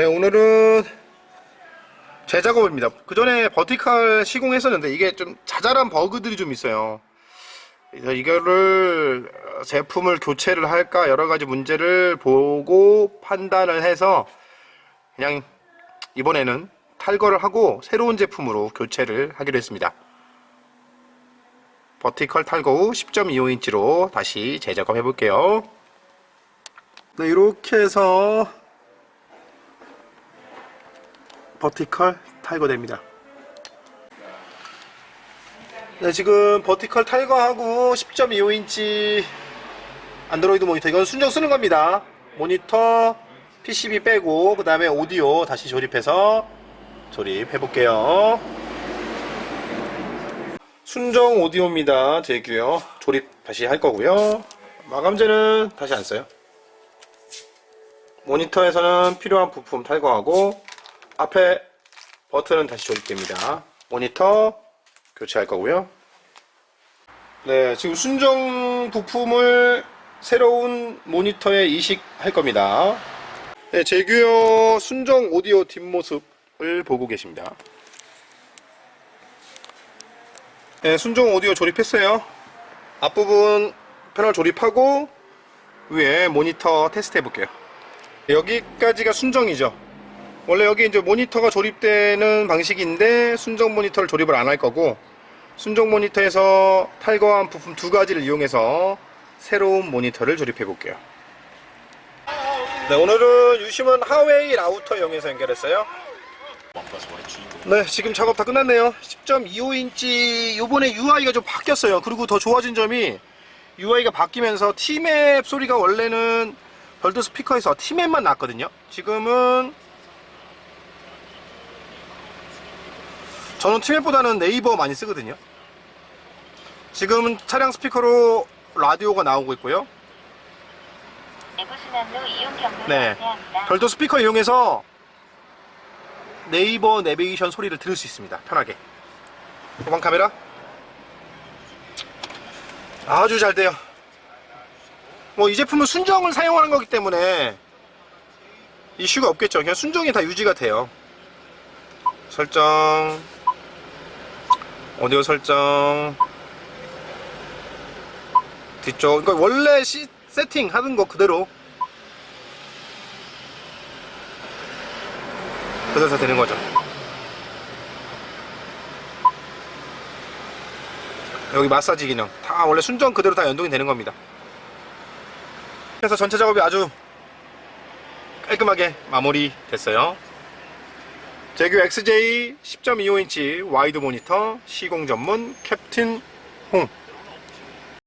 네, 오늘은 재작업입니다. 그 전에 버티칼 시공했었는데 이게 좀 자잘한 버그들이 좀 있어요. 이거를 어, 제품을 교체를 할까 여러 가지 문제를 보고 판단을 해서 그냥 이번에는 탈거를 하고 새로운 제품으로 교체를 하기로 했습니다. 버티컬 탈거 후 10.25인치로 다시 재작업 해볼게요. 네, 이렇게 해서 버티컬 탈거됩니다. 네, 지금 버티컬 탈거하고 10.25인치 안드로이드 모니터 이건 순정 쓰는 겁니다. 모니터 PCB 빼고 그 다음에 오디오 다시 조립해서 조립해 볼게요. 순정 오디오입니다. 제규요. 조립 다시 할 거고요. 마감재는 다시 안 써요. 모니터에서는 필요한 부품 탈거하고 앞에 버튼은 다시 조립됩니다. 모니터 교체할 거고요. 네, 지금 순정 부품을 새로운 모니터에 이식할 겁니다. 네, 제규어 순정 오디오 뒷모습을 보고 계십니다. 네, 순정 오디오 조립했어요. 앞부분 패널 조립하고 위에 모니터 테스트 해볼게요. 여기까지가 순정이죠. 원래 여기 이제 모니터가 조립되는 방식인데 순정 모니터를 조립을 안 할 거고 순정 모니터에서 탈거한 부품 두 가지를 이용해서 새로운 모니터를 조립해 볼게요. 네, 오늘은 유심은 하웨이 라우터 이용해서 연결했어요. 네, 지금 작업 다 끝났네요. 10.25인치 요번에 UI가 좀 바뀌었어요. 그리고 더 좋아진 점이 UI가 바뀌면서 T맵 소리가 원래는 벌드 스피커에서 T맵만 났거든요. 지금은 저는 T맵보다는 네이버 많이 쓰거든요. 지금은 차량 스피커로 라디오가 나오고 있고요. 네. 별도 스피커 이용해서 네이버 내비게이션 소리를 들을 수 있습니다. 편하게. 후방 카메라. 아주 잘 돼요. 뭐 이 제품은 순정을 사용하는 거기 때문에 이슈가 없겠죠. 그냥 순정이 다 유지가 돼요. 설정. 오디오 설정. 뒤쪽. 그러니까 원래 시, 세팅 하는 거 그대로 다 되는 거죠. 여기 마사지 기능 다 원래 순정 그대로 다 연동이 되는 겁니다. 그래서 전체 작업이 아주 깔끔하게 마무리 됐어요. 제규 XJ 10.25인치 와이드 모니터 시공 전문 캡틴 홍